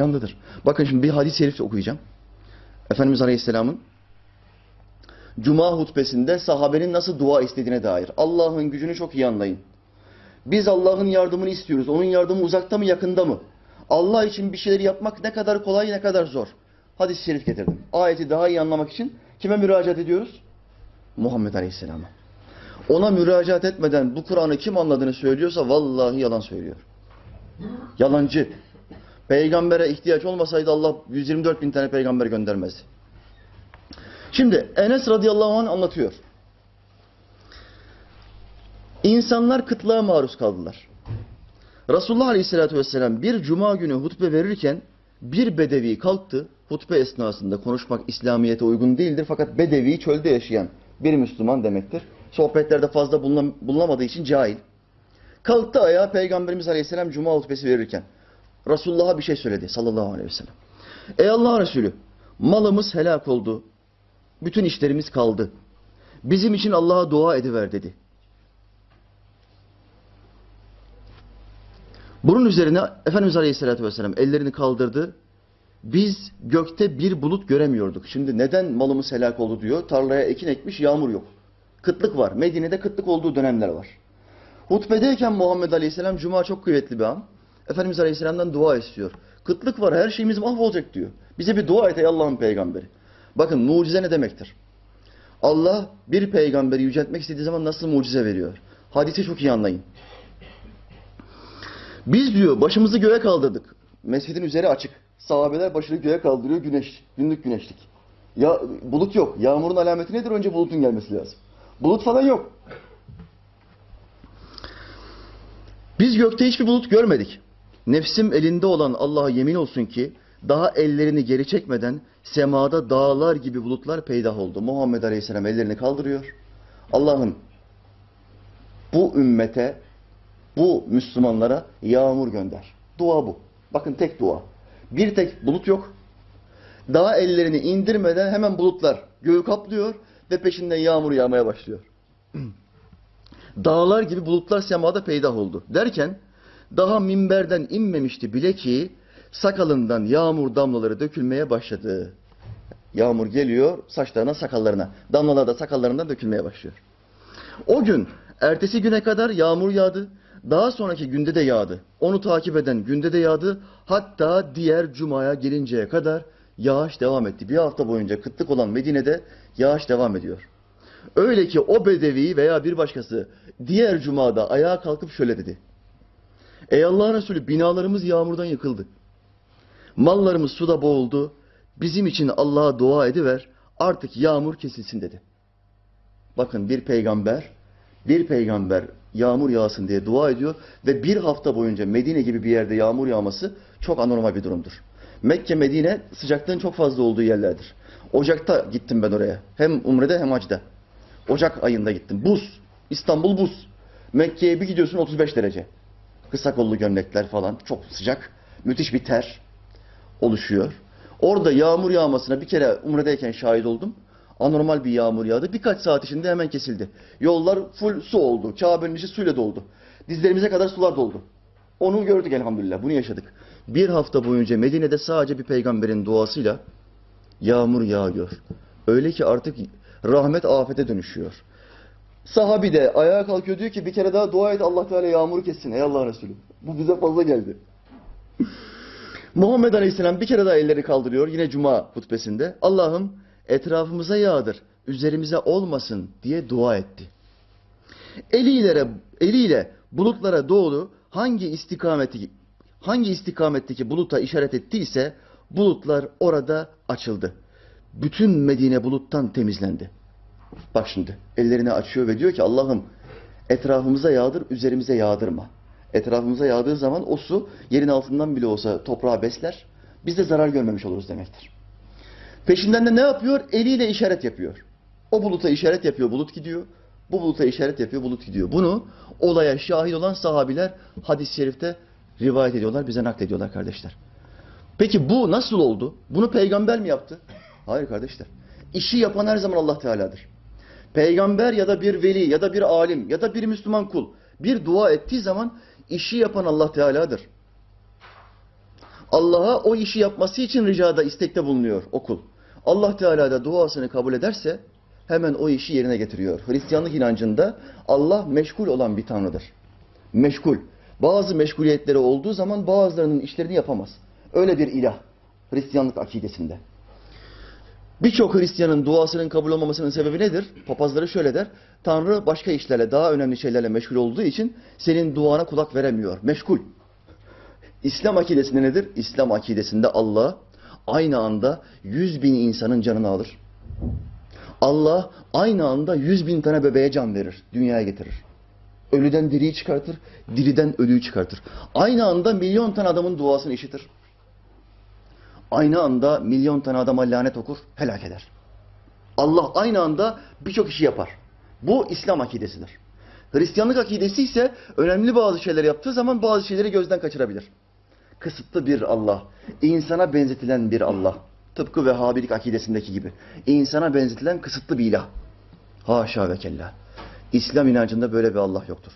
yandadır. Bakın şimdi bir hadis-i şerif okuyacağım. Efendimiz Aleyhisselam'ın Cuma hutbesinde sahabenin nasıl dua istediğine dair. Allah'ın gücünü çok iyi anlayın. Biz Allah'ın yardımını istiyoruz. Onun yardımı uzakta mı yakında mı? Allah için bir şeyleri yapmak ne kadar kolay ne kadar zor. Hadis-i şerif getirdim. Ayeti daha iyi anlamak için kime müracaat ediyoruz? Muhammed Aleyhisselam'a. Ona müracaat etmeden bu Kur'an'ı kim anladığını söylüyorsa vallahi yalan söylüyor. Yalancı. Peygambere ihtiyaç olmasaydı Allah 124 bin tane peygamber göndermezdi. Şimdi Enes radıyallahu anh anlatıyor. İnsanlar kıtlığa maruz kaldılar. Resulullah aleyhissalatü vesselam bir cuma günü hutbe verirken bir bedevi kalktı. Hutbe esnasında konuşmak İslamiyet'e uygun değildir fakat bedevi çölde yaşayan bir Müslüman demektir. Sohbetlerde fazla bulunam- bulunamadığı için cahil. Kalktı ayağa Peygamberimiz aleyhisselam cuma hutbesi verirken. Resulullah'a bir şey söyledi sallallahu aleyhi ve sellem. Ey Allah Resulü malımız helak oldu. Bütün işlerimiz kaldı. Bizim için Allah'a dua ediver dedi. Bunun üzerine Efendimiz Aleyhisselatü Vesselam ellerini kaldırdı. Biz gökte bir bulut göremiyorduk. Şimdi neden malımız helak oldu diyor. Tarlaya ekin ekmiş yağmur yok. Kıtlık var. Medine'de kıtlık olduğu dönemler var. Hutbedeyken Muhammed Aleyhisselam Cuma çok kuvvetli bir an. Efendimiz Aleyhisselam'dan dua istiyor. Kıtlık var her şeyimiz mahvolacak diyor. Bize bir dua et ey Allah'ın peygamberi. Bakın mucize ne demektir? Allah bir peygamberi yüceltmek istediği zaman nasıl mucize veriyor? Hadisi çok iyi anlayın. Biz diyor başımızı göğe kaldırdık. Mescidin üzeri açık. Sahabeler başını göğe kaldırıyor güneş. Günlük güneşlik. Ya bulut yok. Yağmurun alameti nedir? Önce bulutun gelmesi lazım. Bulut falan yok. Biz gökte hiçbir bulut görmedik. Nefsim elinde olan Allah'a yemin olsun ki daha ellerini geri çekmeden semada dağlar gibi bulutlar peydah oldu. Muhammed Aleyhisselam ellerini kaldırıyor. Allah'ım bu ümmete, bu Müslümanlara yağmur gönder. Dua bu. Bakın tek dua. Bir tek bulut yok. Daha ellerini indirmeden hemen bulutlar göğü kaplıyor ve peşinden yağmur yağmaya başlıyor. Dağlar gibi bulutlar semada peydah oldu. Derken daha minberden inmemişti bile ki sakalından yağmur damlaları dökülmeye başladı. Yağmur geliyor saçlarına sakallarına. Damlalar da sakallarından dökülmeye başlıyor. O gün ertesi güne kadar yağmur yağdı. Daha sonraki günde de yağdı. Onu takip eden günde de yağdı. Hatta diğer cumaya gelinceye kadar yağış devam etti. Bir hafta boyunca kıtlık olan Medine'de yağış devam ediyor. Öyle ki o bedevi veya bir başkası diğer cumada ayağa kalkıp şöyle dedi. Ey Allah Resulü binalarımız yağmurdan yıkıldı. Mallarımız suda boğuldu. Bizim için Allah'a dua ediver. Artık yağmur kesilsin dedi. Bakın bir peygamber, bir peygamber yağmur yağsın diye dua ediyor ve bir hafta boyunca Medine gibi bir yerde yağmur yağması çok anormal bir durumdur. Mekke, Medine sıcaklığın çok fazla olduğu yerlerdir. Ocakta gittim ben oraya. Hem umrede hem hacda. Ocak ayında gittim. Buz. İstanbul buz. Mekke'ye bir gidiyorsun 35 derece. Kısa kollu gömlekler falan. Çok sıcak. Müthiş bir ter oluşuyor. Orada yağmur yağmasına bir kere umredeyken şahit oldum. Anormal bir yağmur yağdı. Birkaç saat içinde hemen kesildi. Yollar full su oldu. Kabe'nin içi suyla doldu. Dizlerimize kadar sular doldu. Onu gördük elhamdülillah. Bunu yaşadık. Bir hafta boyunca Medine'de sadece bir peygamberin duasıyla yağmur yağıyor. Öyle ki artık rahmet afete dönüşüyor. Sahabi de ayağa kalkıyor diyor ki bir kere daha dua et Allah Teala yağmuru kessin ey Allah Resulü. Bu bize fazla geldi. Muhammed Aleyhisselam bir kere daha elleri kaldırıyor yine cuma hutbesinde. Allah'ım etrafımıza yağdır, üzerimize olmasın diye dua etti. Eliyle, eliyle bulutlara doğru hangi istikameti hangi istikametteki buluta işaret ettiyse bulutlar orada açıldı. Bütün Medine buluttan temizlendi. Bak şimdi ellerini açıyor ve diyor ki Allah'ım etrafımıza yağdır, üzerimize yağdırma. Etrafımıza yağdığı zaman o su yerin altından bile olsa toprağı besler. Biz de zarar görmemiş oluruz demektir. Peşinden de ne yapıyor? Eliyle işaret yapıyor. O buluta işaret yapıyor, bulut gidiyor. Bu buluta işaret yapıyor, bulut gidiyor. Bunu olaya şahit olan sahabiler hadis-i şerifte rivayet ediyorlar, bize naklediyorlar kardeşler. Peki bu nasıl oldu? Bunu peygamber mi yaptı? Hayır kardeşler. İşi yapan her zaman Allah Teala'dır. Peygamber ya da bir veli ya da bir alim ya da bir Müslüman kul bir dua ettiği zaman işi yapan Allah Teala'dır. Allah'a o işi yapması için ricada, istekte bulunuyor o kul. Allah Teala da duasını kabul ederse hemen o işi yerine getiriyor. Hristiyanlık inancında Allah meşgul olan bir tanrıdır. Meşgul. Bazı meşguliyetleri olduğu zaman bazılarının işlerini yapamaz. Öyle bir ilah. Hristiyanlık akidesinde. Birçok Hristiyanın duasının kabul olmamasının sebebi nedir? Papazları şöyle der. Tanrı başka işlerle, daha önemli şeylerle meşgul olduğu için senin duana kulak veremiyor. Meşgul. İslam akidesinde nedir? İslam akidesinde Allah aynı anda yüz bin insanın canını alır. Allah aynı anda yüz bin tane bebeğe can verir, dünyaya getirir. Ölüden diriyi çıkartır, diriden ölüyü çıkartır. Aynı anda milyon tane adamın duasını işitir. Aynı anda milyon tane adama lanet okur, helak eder. Allah aynı anda birçok işi yapar. Bu İslam akidesidir. Hristiyanlık akidesi ise önemli bazı şeyler yaptığı zaman bazı şeyleri gözden kaçırabilir. Kısıtlı bir Allah, insana benzetilen bir Allah. Tıpkı Vehhabilik akidesindeki gibi. İnsana benzetilen kısıtlı bir ilah. Haşa ve kella. İslam inancında böyle bir Allah yoktur.